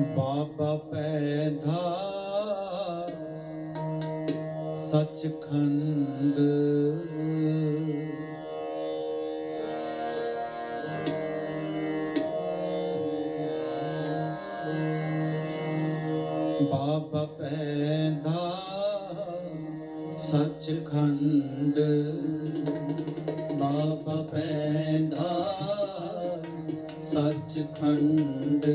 ਬਾਬਾ ਪੈਧਾ ਸਚਖੰਡ। ਬਾਬਾ ਪੈਧਾ ਸਚਖੰਡ। ਬਾਬਾ ਪੈਧਾ ਸਚਖੰਡ।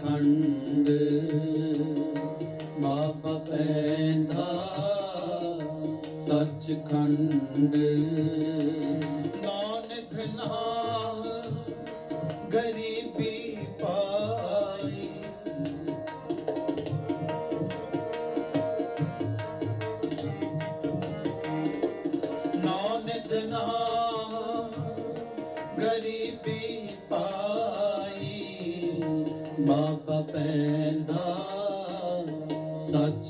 ਸੱਚਖੰਡ ਬਾਬਾ ਪੈਂਦਾ ਸੱਚਖੰਡ ਨਾਨਕ ਨਾਮ ਗਰੀਬੀ ਪਾਈ। ਨਾਨਕ ਨਾਮ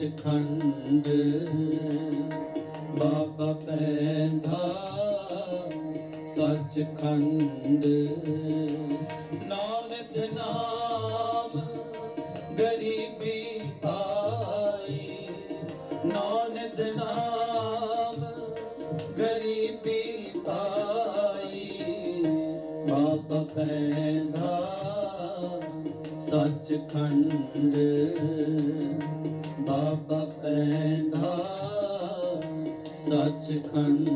ਸੱਚਖੰਡ ਬਾਬਾ ਪੈਂਦਾ ਸੱਚਖੰਡ ਨਾਨਕ ਨਾਮ ਗਰੀਬੀ ਪਾਈ। ਨਾਨਕ ਨਾਮ ਗਰੀਬੀ ਪਾਈ। ਬਾਬਾ ਪੈਂਦਾ ਸੱਚਖੰਡ ਬਾਬਾ ਪੈਂਦਾ ਸੱਚਖੰਡ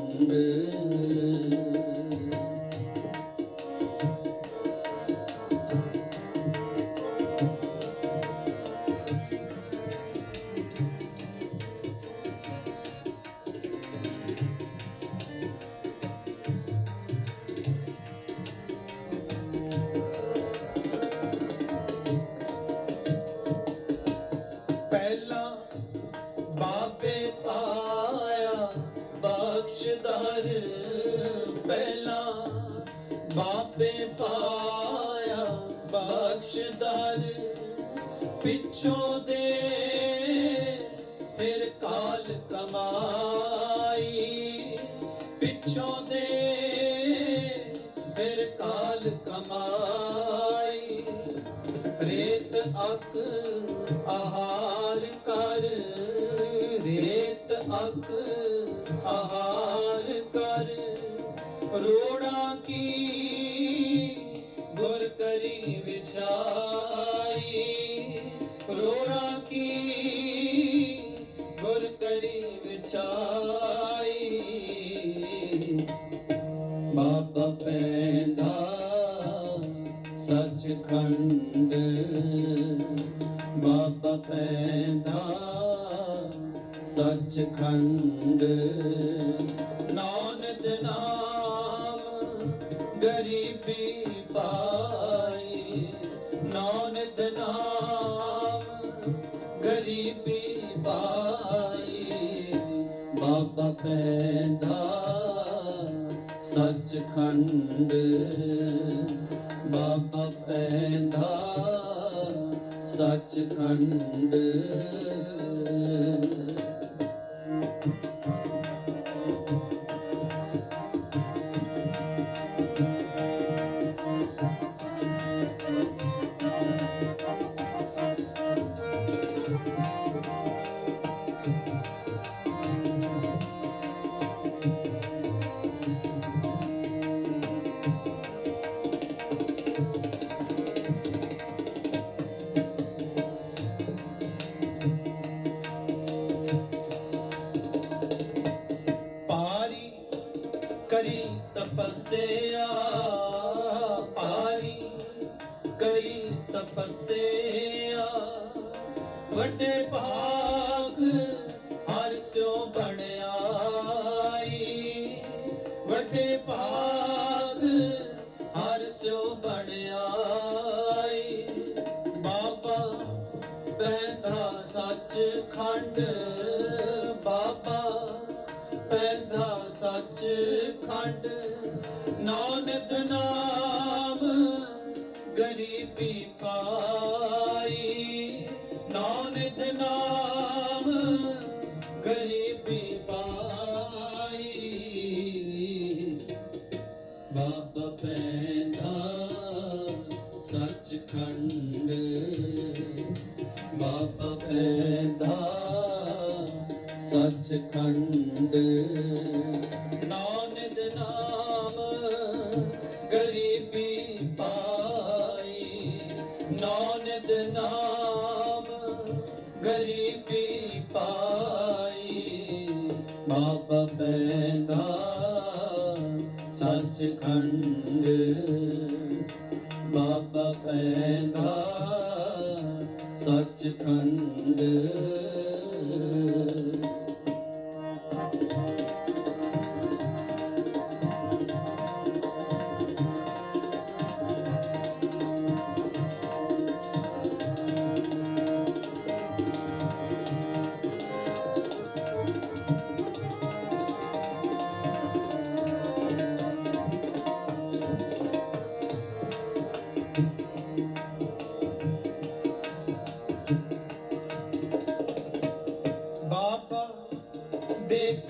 ਕਮਾਈ ਪਿੱਛੋਂ ਦੇ ਫਿਰ ਕਾਲ ਕਮਾਈ। ਰੇਤ ਅਕ ਆਹਾਰ ਕਰ, ਰੇਤ ਅਕ ਆਹਾਰ ਕਰ। ਰੋੜਾ ਕੀ ਗੁਰ ਕਰੀ ਵਿਛਾਈ, ਰੋੜਾ ਸੱਚਖੰਡ ਨਾਨਕ ਨਾਮ ਗਰੀਬੀ ਪਾਈ। ਨਾਨਕ ਨਾਮ ਗਰੀਬੀ ਪਾਈ। ਬਾਬਾ ਪੈਂਦਾ ਸੱਚਖੰਡ ਬਾਬਾ ਪੈਂਦਾ ਸੱਚਖੰਡ ਵੱਡੇ ਭਾਗ ਹਰ ਸਿਓ ਬਣਾਈ ਵੱਡੇ ਭਾਗ ਹਰ ਸਿਓ ਬਣਾਈ ਬਾਬਾ ਪੈਂਦਾ ਸੱਚ ਖੰਡ ਬਾਬਾ ਪੈਂਦਾ ਸੱਚ ਖੰਡ ਨਾਨਕ ਨਾਮ ਗਰੀਬੀ ਪਾ ਬਾਬ ਪੈਂਦਾ, ਸੱਚਖੰਡ ਬਾਬ ਪੈਂਦਾ, ਸੱਚਖੰਡ। ਨਾਨਕ ਨਾਮ ਗਰੀਬੀ ਪਾਈ, ਨਾਨਕ ਨਾਮ ਗਰੀਬੀ ਪਾਈ, ਬਾਬ ਪੈਂਦਾ ਸੱਚਖੰਡ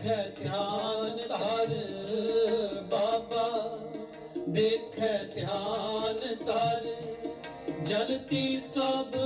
ਦੇਖੈ ਧਿਆਨ ਧਰ ਬਾਬਾ। ਦੇਖੈ ਧਿਆਨ ਧਰ ਜਲਤੀ ਸਭ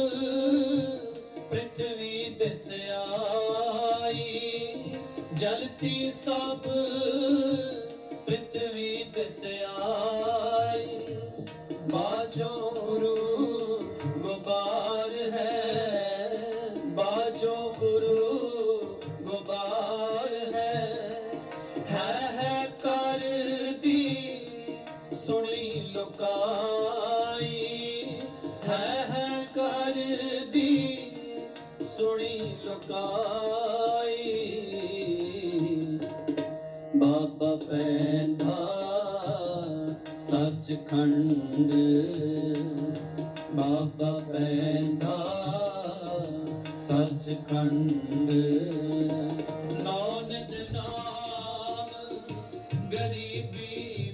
ਦੀ ਸੁਣੀ ਲੁਕਾਈ। ਬਾਬਾ ਪੈਂਦਾ ਸੱਚਖੰਡ। ਬਾਬਾ ਪੈਂਦਾ ਸੱਚਖੰਡ। ਨਾਨਕ ਨਾਮ ਗਰੀਬੀ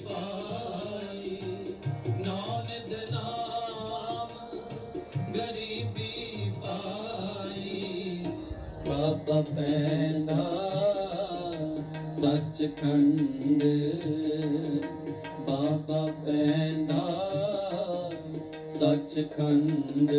ਬਾਬਾ ਪੈਂਦਾ ਸੱਚਖੰਡ ਬਾਬਾ ਪੈਂਦਾ ਸੱਚਖੰਡ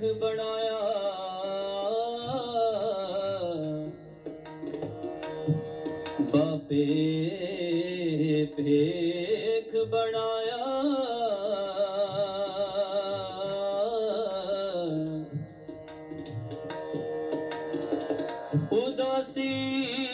ਭੇਖ ਬਣਾਇਆ। ਬਾਬੇ ਭੇਖ ਬਣਾਇਆ। ਉਦਾਸੀ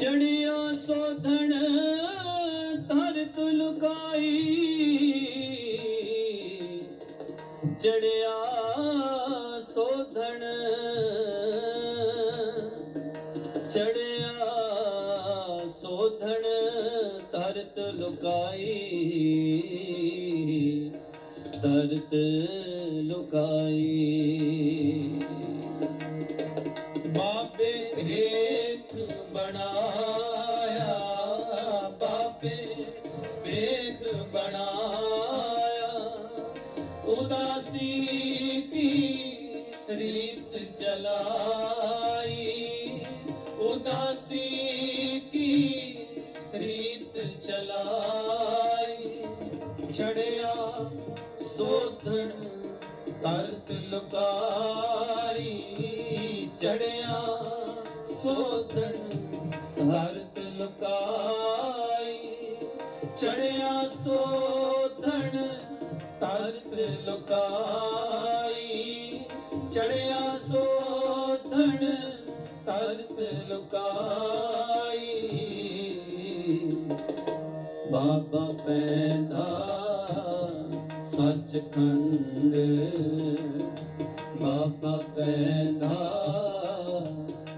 ਚੜਿਆ ਸੋਧਣ ਧਰਤ ਲੁਕਾਈ ਚੜਿਆ ਸੋਧਣ ਚੜਿਆ ਸੋਧਣ ਧਰਤ ਲੁਕਾਈ ਧਰਤ ਲੁਕਾਈ ਚੜਿਆ ਸੋਧਣ ਹਰਤ ਲੁਕਾਈ। ਚੜਿਆ ਸੋਧਣ ਤਰਤ ਲੁਕਾਈ। ਚੜਿਆ ਸੋਧਣ ਤਰਤ ਲੁਕਾਈ। ਬਾਬਾ ਪੈਦਾ ਸੱਚਖੰਡ, ਬਾਬਾ ਪੈਂਦਾ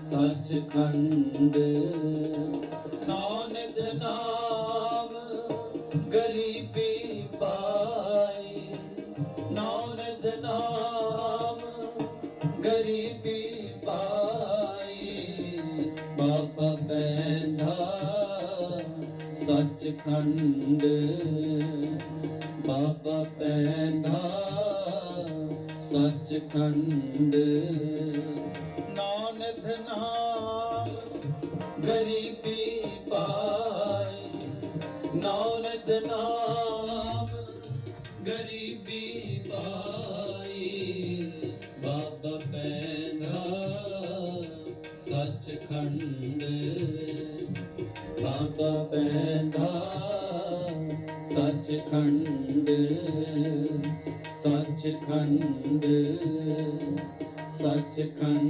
ਸੱਚਖੰਡ। ਨਾਨਕ ਨਾਮ ਗਰੀਬੀ ਪਾਈ, ਨਾਨਕ ਨਾਮ ਗਰੀਬੀ ਪਾਈ, ਬਾਬਾ ਪੈਂਦਾ ਸੱਚਖੰਡ। ਬਾਬਾ ਪੈਂਦਾ ਸੱਚਖੰਡ। ਨਾਨਕ ਨਾਮ ਗਰੀਬੀ ਪਾਈ। ਨਾਨਕ ਨਾਮ ਗਰੀਬੀ ਪਾਈ। ਬਾਬਾ ਪੈਂਦਾ ਸੱਚਖੰਡ। ਸੱਚਖੰਡ